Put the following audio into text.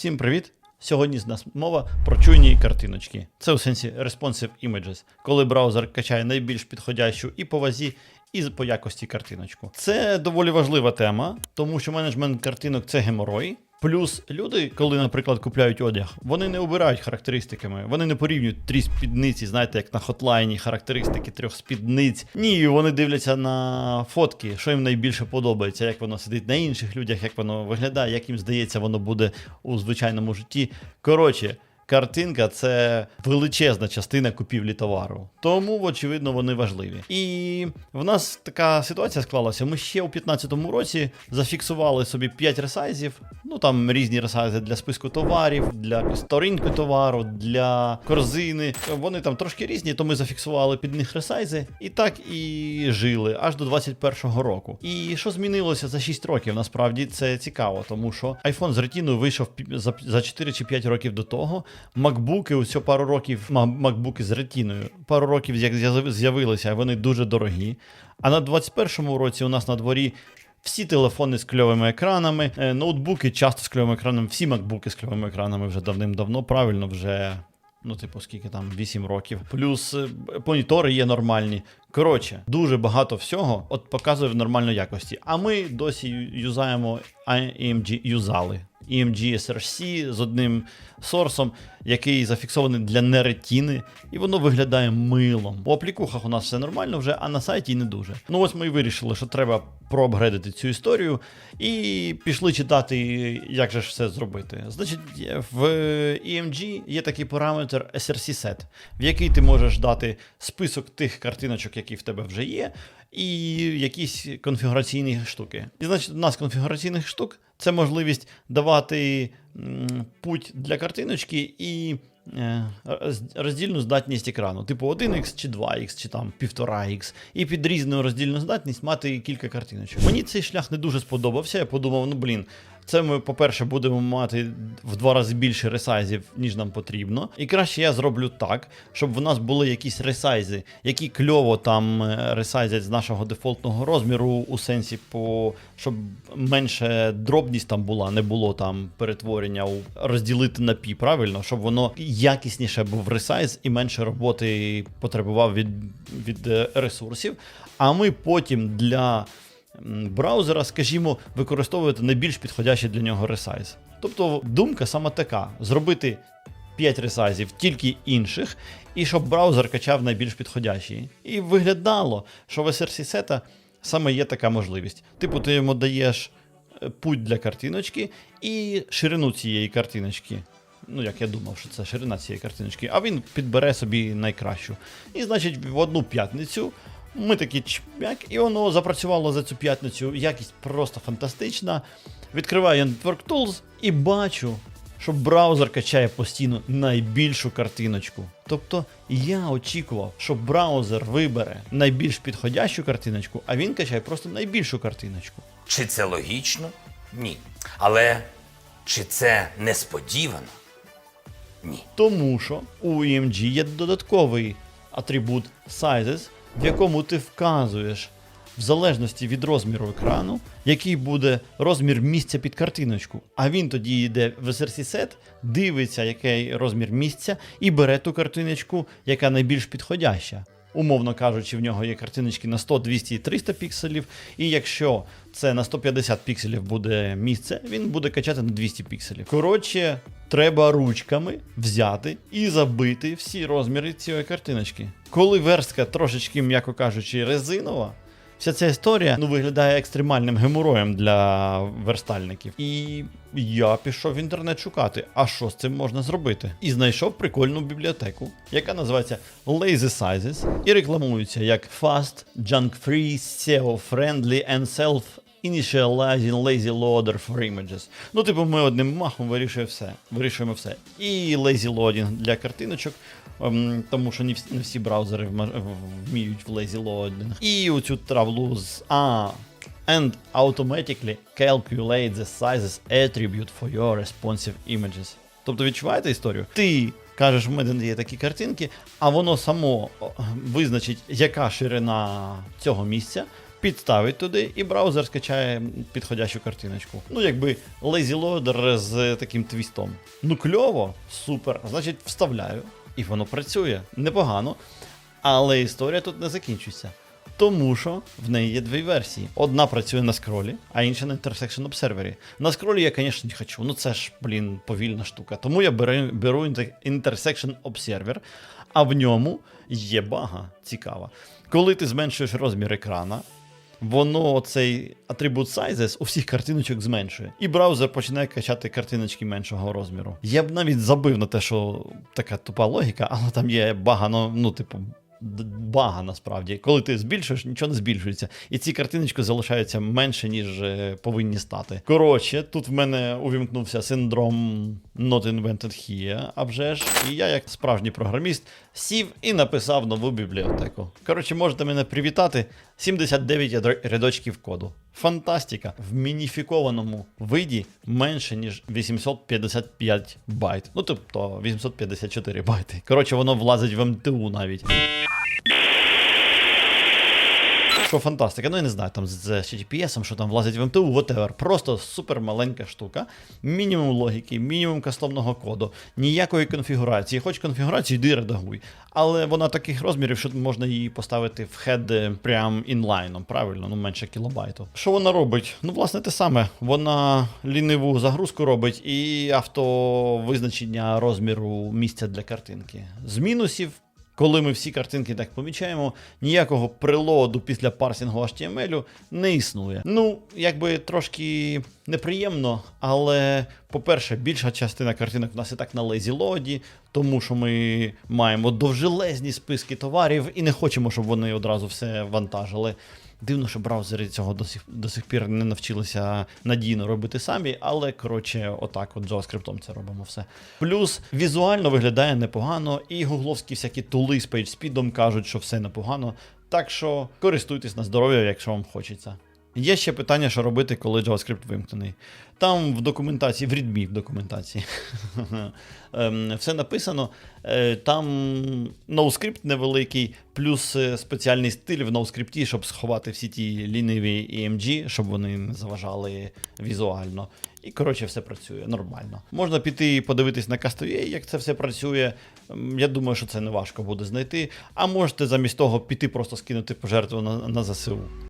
Всім привіт! Сьогодні з нас мова про чуйні картиночки. Це у сенсі Responsive Images, коли браузер качає найбільш підходящу і по вазі, і по якості картиночку. Це доволі важлива тема, тому що менеджмент картинок це геморой. Плюс люди, коли, наприклад, купляють одяг, вони не обирають характеристиками, вони не порівнюють трі спідниці, знаєте, як на хотлайні, характеристики трьох спідниць. Ні, вони дивляться на фотки, що їм найбільше подобається, як воно сидить на інших людях, як воно виглядає, як їм здається, воно буде у звичайному житті. Коротше. Картинка це величезна частина купівлі товару. Тому, очевидно, вони важливі. І в нас така ситуація склалася. Ми ще у 2015 році зафіксували собі 5 ресайзів. Ну там різні ресайзи для списку товарів, для сторінки товару, для корзини. Вони там трошки різні, то ми зафіксували під них ресайзи. І так і жили аж до 21-го року. І що змінилося за 6 років? Насправді це цікаво, тому що iPhone з ретіною вийшов за 4 чи 5 років до того. Макбуки, ось пару років, ма- макбуки з ретіною, пару років як з'явилися, вони дуже дорогі. А на 21-му році у нас на дворі. Всі телефони з кльовими екранами, е, ноутбуки часто з кльовими екранами, всі макбуки з кльовими екранами вже давним-давно, правильно, вже, ну, типу, скільки там, 8 років. Плюс е, монітори є нормальні. Коротше, дуже багато всього от показує в нормальній якості. А ми досі юзаємо AMG, юзали. EMG SRC з одним сорсом, який зафіксований для неретіни, і воно виглядає милом. У аплікухах у нас все нормально вже, а на сайті не дуже. Ну ось ми і вирішили, що треба проапгрейдити цю історію, і пішли читати, як же ж все зробити. Значить, в EMG є такий параметр SRC set, в який ти можеш дати список тих картиночок, які в тебе вже є, і якісь конфігураційні штуки. І значить, одна з конфігураційних штук це можливість давати путь для картиночки і е, роздільну здатність екрану, типу 1х чи 2х, чи там 1,5х, і під різну роздільну здатність мати кілька картиночок. Мені цей шлях не дуже сподобався. Я подумав, ну блін. Це ми, по-перше, будемо мати в два рази більше ресайзів, ніж нам потрібно. І краще я зроблю так, щоб в нас були якісь ресайзи, які кльово там е, ресайзять з нашого дефолтного розміру, у сенсі, по щоб менше дробність там була, не було там перетворення у розділити на пі, правильно, щоб воно якісніше був ресайз і менше роботи потребував від, від е, ресурсів. А ми потім для браузера, скажімо, використовувати найбільш підходящий для нього ресайз. Тобто думка саме така: зробити 5 ресайзів, тільки інших, і щоб браузер качав найбільш підходящий. І виглядало, що в SRC сета саме є така можливість. Типу, ти йому даєш е, путь для картиночки і ширину цієї картиночки. Ну, як я думав, що це ширина цієї картиночки, а він підбере собі найкращу. І, значить, в одну п'ятницю ми такі чмяк, і воно запрацювало за цю п'ятницю. Якість просто фантастична. Відкриваю Network Tools і бачу, що браузер качає постійно найбільшу картиночку. Тобто я очікував, що браузер вибере найбільш підходящу картиночку, а він качає просто найбільшу картиночку. Чи це логічно? Ні. Але чи це несподівано? Ні. Тому що у EMG є додатковий атрибут Sizes, в якому ти вказуєш в залежності від розміру екрану, який буде розмір місця під картиночку. А він тоді йде в SRC set, дивиться, який розмір місця, і бере ту картиночку, яка найбільш підходяща. Умовно кажучи, в нього є картиночки на 100, 200 і 300 пікселів. І якщо це на 150 пікселів буде місце, він буде качати на 200 пікселів. Коротше, треба ручками взяти і забити всі розміри цієї картиночки. Коли верстка трошечки, м'яко кажучи, резинова. Вся ця історія ну, виглядає екстремальним геморроєм для верстальників. І я пішов в інтернет шукати, а що з цим можна зробити. І знайшов прикольну бібліотеку, яка називається Lazy Sizes і рекламується як Fast, Junk-Free, SEO-Friendly and Self Initializing Lazy Loader for Images. Ну, типу, ми одним махом вирішуємо все. Вирішуємо все. І Lazy Loading для картиночок, ем, тому що не всі, браузери вміють в Lazy Loading. І оцю травлу з А. And automatically calculate the sizes attribute for your responsive images. Тобто відчуваєте історію? Ти кажеш, в мене є такі картинки, а воно само визначить, яка ширина цього місця, підставить туди, і браузер скачає підходящу картиночку. Ну, якби lazy loader з таким твістом. Ну, кльово, супер. Значить, вставляю, і воно працює. Непогано. Але історія тут не закінчується. Тому що в неї є дві версії. Одна працює на скролі, а інша на Intersection Observer. На скролі я, звісно, не хочу. Ну це ж, блін, повільна штука. Тому я беру, беру Inter- Intersection Observer, а в ньому є бага цікава. Коли ти зменшуєш розмір екрана, воно цей атрибут sizes у всіх картиночок зменшує. І браузер починає качати картиночки меншого розміру. Я б навіть забив на те, що така тупа логіка, але там є бага, ну, ну типу. Бага насправді, коли ти збільшуєш, нічого не збільшується. І ці картиночки залишаються менше, ніж е, повинні стати. Коротше, тут в мене увімкнувся синдром Not Invented Here, а вже ж. І я, як справжній програміст, сів і написав нову бібліотеку. Коротше, можете мене привітати. 79 ядро- рядочків коду. Фантастика! В мініфікованому виді менше, ніж 855 байт. Ну, тобто 854 байти. Коротше, воно влазить в МТУ навіть. Що фантастика, ну я не знаю, там з HTTPS, що там влазить в МТУ, whatever. Просто супер маленька штука. Мінімум логіки, мінімум кастомного коду, ніякої конфігурації. Хоч конфігурацію, йди редагуй. Але вона таких розмірів, що можна її поставити в хед е, прям інлайном, правильно, ну менше кілобайту. Що вона робить? Ну, власне, те саме. Вона ліниву загрузку робить і автовизначення розміру місця для картинки. З мінусів. Коли ми всі картинки так помічаємо, ніякого прилоду після парсінгу HTML не існує. Ну, якби трошки неприємно, але, по-перше, більша частина картинок в нас і так на лезі лоді, тому що ми маємо довжелезні списки товарів і не хочемо, щоб вони одразу все вантажили. Дивно, що браузери цього до сих, до сих пір не навчилися надійно робити самі, але коротше, отак от JavaScript це робимо все. Плюс візуально виглядає непогано, і гугловські всякі тули з PageSpeed кажуть, що все непогано. Так що користуйтесь на здоров'я, якщо вам хочеться. Є ще питання, що робити, коли JavaScript вимкнений. Там в документації, в readme в документації, ем, все написано. Е, Там NoScript невеликий, плюс е, спеціальний стиль в NoScript, щоб сховати всі ті ліниві EMG, щоб вони не заважали візуально. І коротше, все працює нормально. Можна піти і подивитись на Cast.ua, як це все працює. Ем, Я думаю, що це не важко буде знайти. А можете замість того піти просто скинути пожертву на, на ЗСУ.